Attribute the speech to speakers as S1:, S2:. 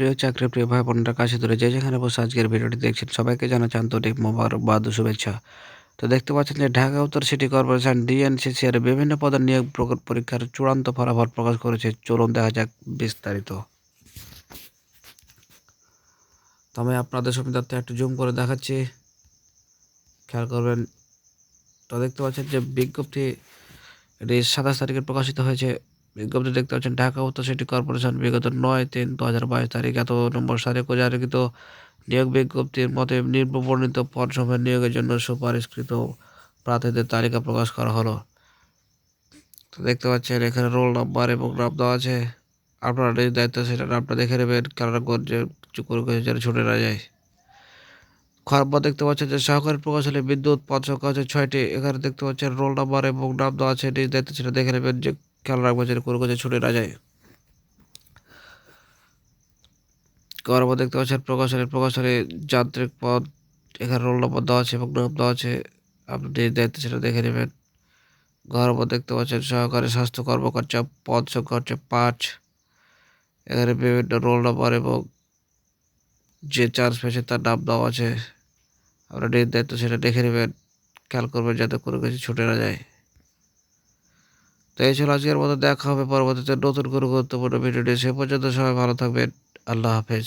S1: প্রিয় চাকরি, প্রিয় ভাই বোনরা কাছে ধরে যে যেখানে বসে আজকের ভিডিওটি দেখছেন, সবাইকে জানাচ্ছি আন্তরিক মোবারকবাদ শুভেচ্ছা। তো দেখতে পাচ্ছেন যে ঢাকা উত্তর সিটি কর্পোরেশন ডিএনসিসি এর বিভিন্ন পদের নিয়োগ পরীক্ষার চূড়ান্ত ফলাফল প্রকাশ করেছে। চলুন দেখা যাক বিস্তারিত। তো আমি আপনাদের সুবিধার্থে একটু জুম করে দেখাচ্ছি। খেয়াল করবেন। তো দেখতে পাচ্ছেন যে বিজ্ঞপ্তি এটি সাতাশ তারিখে প্রকাশিত হয়েছে। বিজ্ঞপ্তি দেখতে পাচ্ছেন, ঢাকা উত্তর সিটি কর্পোরেশন বিগত নয় তিন দু হাজার বাইশ তারিখ। এত নম্বর সালে জারিকৃত নিয়োগ বিজ্ঞপ্তির মতে নির্বর্ণিত পদসমূহের নিয়োগের জন্য সুপারিশকৃত প্রার্থীদের তালিকা প্রকাশ করা হলো। তো দেখতে পাচ্ছেন, এখানে রোল নাম্বার এবং নাম দেওয়া আছে। আপনারা নিজ দায়িত্ব সেটা নামটা দেখে নেবেন, কেননা যে করে যেন ছুটে না যায়। খবর দেখতে পাচ্ছেন যে সহকারী প্রকৌশলী বিদ্যুৎ পদ সংখ্যা হচ্ছে ছয়টি, এখানে দেখতে পাচ্ছেন রোল নাম্বার এবং নাম দেওয়া আছে। নিজ দায়িত্ব সেটা দেখে নেবেন যে খেয়াল রাখবেন যেন কোনো কিছু ছুটে না যায়। গর্ব দেখতে পাচ্ছেন প্রকৌশলী প্রকৌশলী যান্ত্রিক পদ, এখানে রোল নম্বর দেওয়া আছে এবং নাম দেওয়া আছে। আপনি দায়িত্ব সেটা দেখে নেবেন। গর্ব দেখতে পাচ্ছেন সহকারী স্বাস্থ্য কর্মকর্তা, পদ সংখ্যা হচ্ছে পাঁচ। এখানে বিভিন্ন রোল নম্বর এবং যে চার্জ পেয়েছে তার নাম দেওয়া আছে। আপনার নিজ দায়িত্ব সেটা দেখে নেবেন। খেয়াল করবেন যাতে কোনো কিছু ছুটে না যায়। তো এই ছিল আজকের মতো, দেখা হবে পরবর্তীতে নতুন কোনো গুরুত্বপূর্ণ ভিডিও নিয়ে। সে পর্যন্ত সবাই ভালো থাকবেন। আল্লাহ হাফেজ।